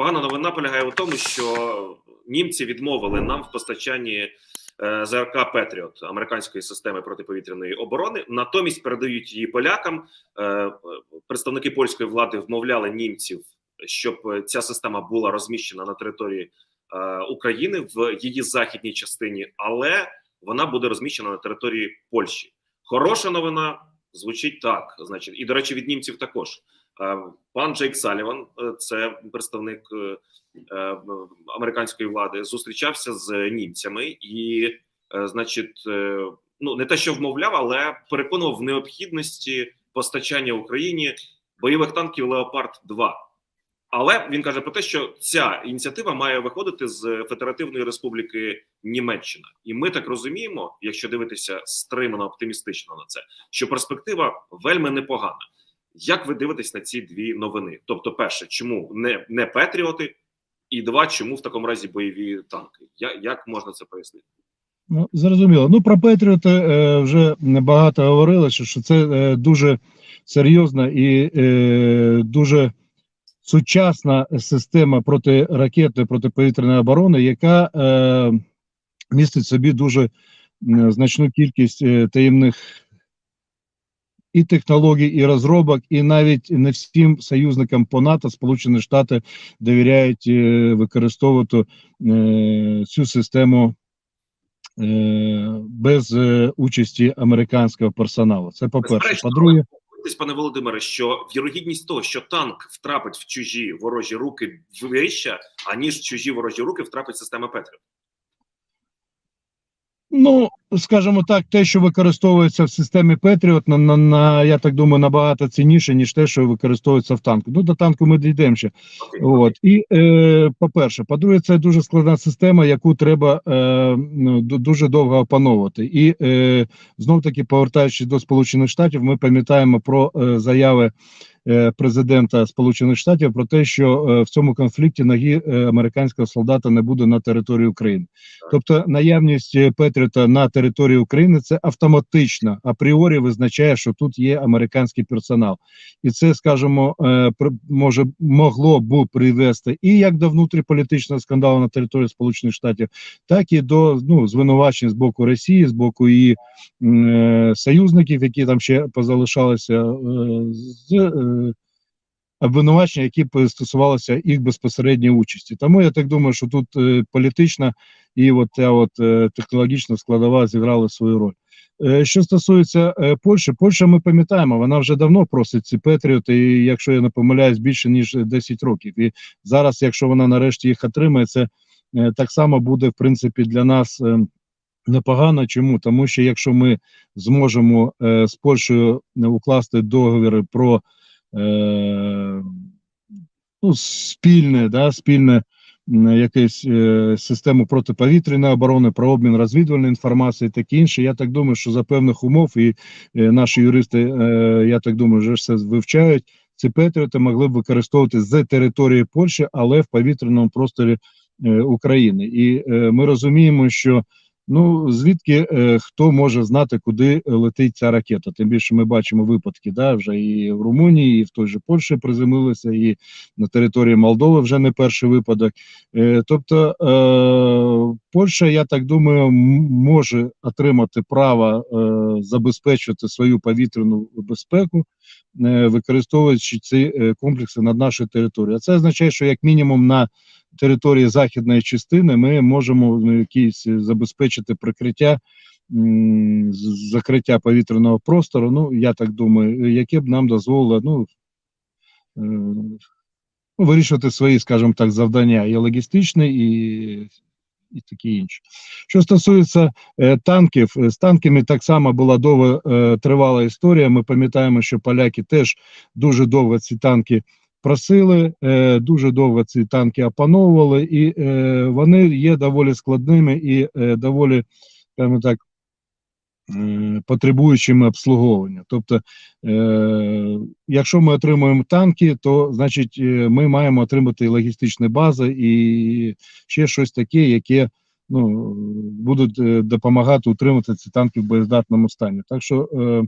погана новина полягає у тому, що німці відмовили нам в постачанні е, ЗРК Петріот американської системи протиповітряної оборони. Натомість передають її полякам. Е, Представники польської влади вмовляли німців, щоб ця система була розміщена на території е, України в її західній частині, але вона буде розміщена на території Польщі. Хороша новина звучить так. Значить, і до речі, від німців також. Пан Джейк Саліван, е, це представник е, е, американської влади, зустрічався з німцями і, значить, ну не те, що вмовляв, але переконував в необхідності постачання Україні бойових танків Леопард 2 але він каже про те, що ця ініціатива має виходити з Федеративної Республіки Німеччина, і ми так розуміємо, якщо дивитися стримано оптимістично на це, що перспектива вельми непогана. Як ви дивитесь на ці дві новини? Тобто, перше, чому не не Петріоти, і два, чому в такому разі бойові танки? Я, як можна це пояснити? Ну, зрозуміло. Ну про Петріоти е, вже багато говорилося, що це е, дуже серйозна і е, дуже сучасна система протиракетної протиповітряної оборони, яка е, містить собі дуже е, значну кількість е, таємних і технологій, і розробок, і навіть не всім союзникам по НАТО Сполучені Штати довіряють е, використовувати е, цю систему е, без участі американського персоналу. Це по перше. По-друге, пане Володимире, що вірогідність того, що танк втрапить в чужі ворожі руки, вища, аніж в чужі ворожі руки втрапить система Петріот. Ну, скажімо так, те, що використовується в системі Петріот, на, на, на я так думаю, набагато цінніше, ніж те, що використовується в танку. Ну, до танку ми дійдемо ще. От і е, по-перше, по-друге, це дуже складна система, яку треба е, дуже довго опановувати. І е, знов таки, повертаючись до Сполучених Штатів, ми пам'ятаємо про е, заяви е, президента Сполучених Штатів про те, що е, в цьому конфлікті ноги е, американського солдата не буде на території України. Тобто наявність Петріота на території України це автоматично апріорі визначає, що тут є американський персонал, і це, скажімо, е, може могло б привести і як до внутріполітичного скандалу на території Сполучених Штатів, так і до ну звинувачень з боку Росії, з боку її е, союзників, які там ще позалишалися е, з. Е, Обвинувачення, які б стосувалися їх безпосередньої участі, тому я так думаю, що тут е, політична і от от е, технологічна складова зіграла свою роль. Е, Що стосується е, Польщі, Польща, ми пам'ятаємо, вона вже давно просить ці Петріоти, і якщо я не помиляюсь, більше ніж 10 років. І зараз, якщо вона нарешті їх отримає, це е, так само буде в принципі для нас е, непогано. Чому? Тому що якщо ми зможемо е, з Польщею е, укласти договір про е, ну, спільне, да, спільне якесь е, систему протиповітряної оборони, про обмін розвідувальної інформації, таке інше. Я так думаю, що за певних умов, і е, наші юристи, е, я так думаю, вже все вивчають. Ці Петріоти могли б використовувати з території Польщі, але в повітряному просторі е, України. І е, ми розуміємо, що ну звідки е, хто може знати, куди летить ця ракета. Тим більше ми бачимо випадки, да, вже і в Румунії, і в той же Польщі приземлилися, і на території Молдови вже не перший випадок. Е, тобто е, Польща, я так думаю, може отримати право е, забезпечувати свою повітряну безпеку, е, використовуючи ці е, комплекси над нашою територією. А це означає, що як мінімум на території західної частини ми можемо ну, якісь е, забезпечити прикриття. Закриття повітряного простору, ну я так думаю, яке б нам дозволило ну, е, ну, вирішувати свої, скажімо так, завдання і логістичні, і, і такі інші. Що стосується е, танків, е, з танками так само була довго е, тривала історія. Ми пам'ятаємо, що поляки теж дуже довго ці танки просили, е, дуже довго ці танки опановували, і е, вони є доволі складними і е, доволі, скажімо так, потребуючими обслуговування. Тобто, е, якщо ми отримуємо танки, то значить е, ми маємо отримати логістичні бази і ще щось таке, яке ну, будуть е, допомагати утримати ці танки в боєздатному стані. Так що е,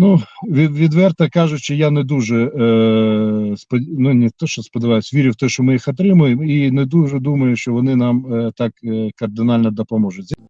Ну, від, відверто кажучи, я не дуже е, спод... ну, не то, що сподіваюся, вірю в те, що ми їх отримуємо, і не дуже думаю, що вони нам е, так е, кардинально допоможуть.